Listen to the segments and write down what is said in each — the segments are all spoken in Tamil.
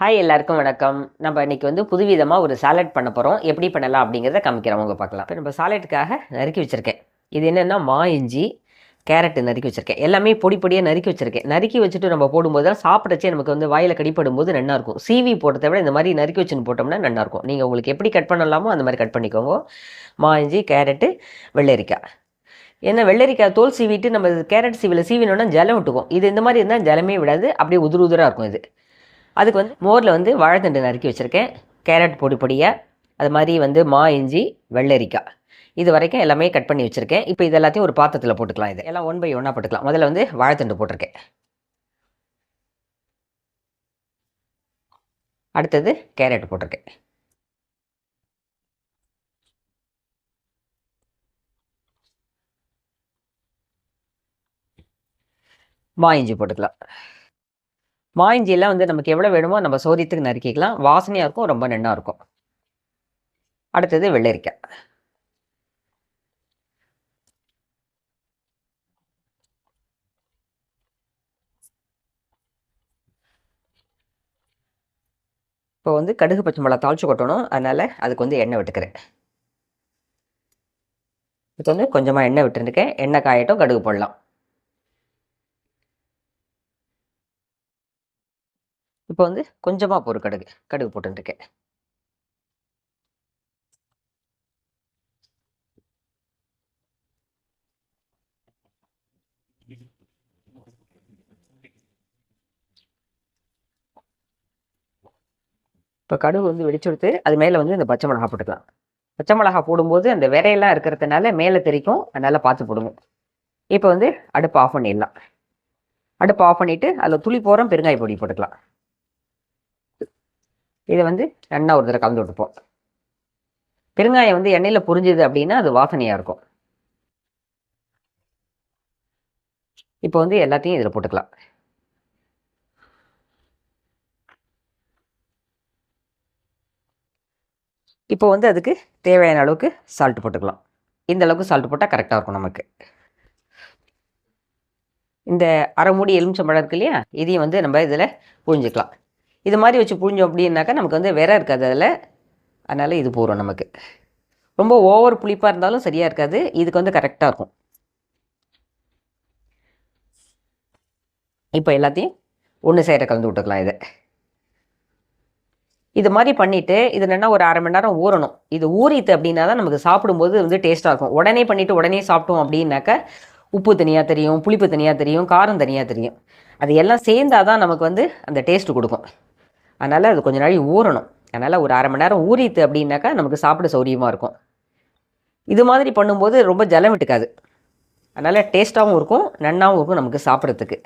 ஹாய் எல்லாருக்கும் வணக்கம். நம்ம இன்றைக்கி வந்து புதுவிதமாக ஒரு சாலட் பண்ண போகிறோம் எப்படி பண்ணலாம் அப்படிங்கிறத காமிக்கிறவங்க பார்க்கலாம். இப்போ நம்ம சாலட்டுக்காக நறுக்கி வச்சுருக்கேன். இது என்னென்னா மா இஞ்சி கேரட்டு நறுக்கி வச்சுருக்கேன். எல்லாமே பொடி பொடியாக நறுக்கி வச்சுருக்கேன். நறுக்கி வச்சுட்டு நம்ம போடும்போது தான் சாப்பிடச்சே நமக்கு வந்து வாயில் கடிப்படும் போது நல்லா இருக்கும். சீவி போட்டதை விட இந்த மாதிரி நறுக்கி வச்சுன்னு போட்டோம்னா நல்லாயிருக்கும் நீங்கள் உங்களுக்கு எப்படி கட் பண்ணலாமோ அந்த மாதிரி கட் பண்ணிக்கோங்க. மா இஞ்சி கேரட்டு வெள்ளரிக்காய் ஏன்னா வெள்ளரிக்காய் தோல் சீவிட்டு நம்ம கேரட் சீவில சீவினோன்னா ஜலம் விட்டுக்கும். இது இந்த மாதிரி இருந்தால் ஜலமே விடாது. அப்படியே உதிர உதிராக இருக்கும் இது. அதுக்கு வந்து மோரில் வந்து வாழைத்தண்டு நறுக்கி வச்சுருக்கேன். கேரட் பொடி பொடியாக அது மாதிரி வந்து மா இஞ்சி வெள்ளரிக்காய் இது வரைக்கும் எல்லாமே கட் பண்ணி வச்சுருக்கேன். இப்போ இது எல்லாத்தையும் ஒரு பாத்திரத்தில் போட்டுக்கலாம் இது. எல்லாம் ஒன் பை ஒன்னாக போட்டுக்கலாம். முதல்ல வந்து வாழைத்தண்டு போட்டிருக்கேன். அடுத்தது கேரட் போட்டிருக்கேன். மா இஞ்சி போட்டுக்கலாம். மாயஞ்சியெல்லாம் வந்து நமக்கு எவ்வளோ வேணுமோ நம்ம சோதியத்துக்கு நறுக்கிக்கலாம். வாசனையாக இருக்கும் ரொம்ப நன்னா இருக்கும். அடுத்தது வெள்ளரிக்காய் இப்போ வந்து கடுகு பச்சை மிளகா தாளித்து கொட்டணும். அதனால் அதுக்கு வந்து எண்ணெய் விட்டுக்கிறேன். இப்போ வந்து கொஞ்சமாக எண்ணெய் விட்டுருக்கேன் எண்ணெய் காயட்டும் கடுகு போடலாம். இப்போ வந்து கொஞ்சமாக போரு கடுகு கடுகு போட்டுருக்கேன் இப்போ கடுகு வந்து வெடிச்சுடுத்து அது மேலே வந்து இந்த பச்சை மிளகா போட்டுக்கலாம். பச்சை மிளகா போடும்போது அந்த விரையெல்லாம் இருக்கிறதுனால மேலே தெரிக்கும் அதனால் பார்த்து போடுங்க. இப்போ வந்து அடுப்பு ஆஃப் பண்ணிடலாம். அடுப்பு ஆஃப் பண்ணிவிட்டு அதில் துளி போகிறோம் பெருங்காய பொடி போட்டுக்கலாம். இதை வந்து எண்ணெய் ஒரு தடவை கலந்து விட்டுப்போம். பெருங்காயம் வந்து எண்ணெயில் புரிஞ்சுது அப்படின்னா அது வாசனையாக இருக்கும். இப்போ வந்து எல்லாத்தையும் இதில் போட்டுக்கலாம். இப்போ வந்து அதுக்கு தேவையான அளவுக்கு சால்ட் போட்டுக்கலாம். இந்த அளவுக்கு சால்ட் போட்டால் கரெக்டாக இருக்கும் நமக்கு. இந்த அரை மூடி எலுமிச்சம்பழம் இருக்கு இல்லையா? இதையும் வந்து நம்ம இதில் புரிஞ்சுக்கலாம் இது மாதிரி வச்சு புழிஞ்சோம் அப்படின்னாக்கா நமக்கு வந்து விரை இருக்காது அதில். அதனால் இது போகிறோம் நமக்கு. ரொம்ப ஓவர் புளிப்பாக இருந்தாலும் சரியாக இருக்காது. இதுக்கு வந்து கரெக்டாக இருக்கும். இப்போ எல்லாத்தையும் ஒன்று சேர கலந்து விட்டுக்கலாம் இதை. இது மாதிரி பண்ணிவிட்டு இது என்னென்னா ஒரு அரை மணி நேரம் ஊறணும். இது ஊறித்து அப்படின்னா தான் நமக்கு சாப்பிடும்போது வந்து டேஸ்ட்டாக இருக்கும். உடனே பண்ணிவிட்டு உடனே சாப்பிட்டோம் அப்படின்னாக்கா உப்பு தனியாக தெரியும் புளிப்பு தனியாக தெரியும் காரம் தனியாக தெரியும். அது எல்லாம் சேர்ந்தால் தான் நமக்கு வந்து அந்த டேஸ்ட்டு கொடுக்கும். அதனால் அது கொஞ்ச நாளைக்கு ஊறணும். அதனால் ஒரு அரை மணி நேரம் ஊறித்து அப்படின்னாக்கா நமக்கு சாப்பிட சௌரியமாக இருக்கும். இது மாதிரி பண்ணும்போது ரொம்ப ஜலம் விட்டுக்காது அதனால் டேஸ்ட்டாகவும் இருக்கும் நன்னாகவும் இருக்கும் நமக்கு சாப்பிட்றதுக்கு.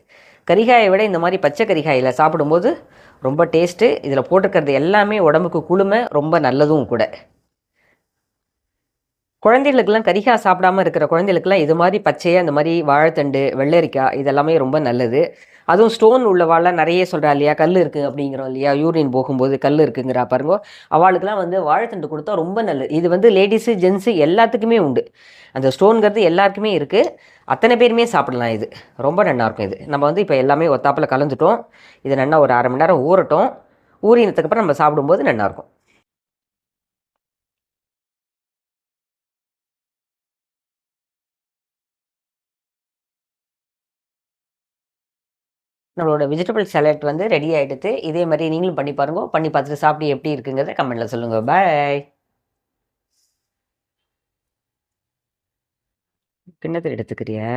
கரிகாயை விட இந்த மாதிரி பச்சை கரிகாயில் சாப்பிடும்போது ரொம்ப டேஸ்ட்டு இதில் போட்டிருக்கிறது எல்லாமே உடம்புக்கு குளுமை ரொம்ப நல்லதும் கூட. குழந்தைகளுக்கெல்லாம் கரிகாய் சாப்பிடாம இருக்கிற குழந்தைகளுக்கெல்லாம் இது மாதிரி பச்சையாக இந்த மாதிரி வாழைத்தண்டு வெள்ளரிக்காய் இதெல்லாமே ரொம்ப நல்லது. அதுவும் ஸ்டோன் உள்ளவாள்லாம் நிறைய சொல்கிறா இல்லையா? கல் இருக்குது அப்படிங்கிறோம் இல்லையா? யூரின் போகும்போது கல் இருக்குங்கிறா பாருங்க. அவளுக்குலாம் வந்து வாழைத்தண்டு கொடுத்தா ரொம்ப நல்லது. இது வந்து லேடிஸு ஜென்ஸு எல்லாத்துக்குமே உண்டு. அந்த ஸ்டோனுங்கிறது எல்லாருக்குமே இருக்குது அத்தனை பேருமே சாப்பிடலாம் இது. ரொம்ப நல்லாயிருக்கும் இது. நம்ம வந்து இப்போ எல்லாமே ஒத்தாப்பில் கலந்துட்டோம். இது நல்லா ஒரு அரை மணி நேரம் ஊறட்டும். ஊறினதுக்கப்புறம் நம்ம சாப்பிடும்போது நல்லாயிருக்கும் நம்மளோட வெஜிடபிள் சாலட் வந்து ரெடி ஆகிடுது இதே மாதிரி நீங்களும் பண்ணி பாருங்க. பண்ணி பார்த்துட்டு சாப்பிட்டு எப்படி இருக்குங்கிறத கமெண்ட்டில் சொல்லுங்கள் பாய் கிண்ணத்தில் எடுத்துக்கிறியா?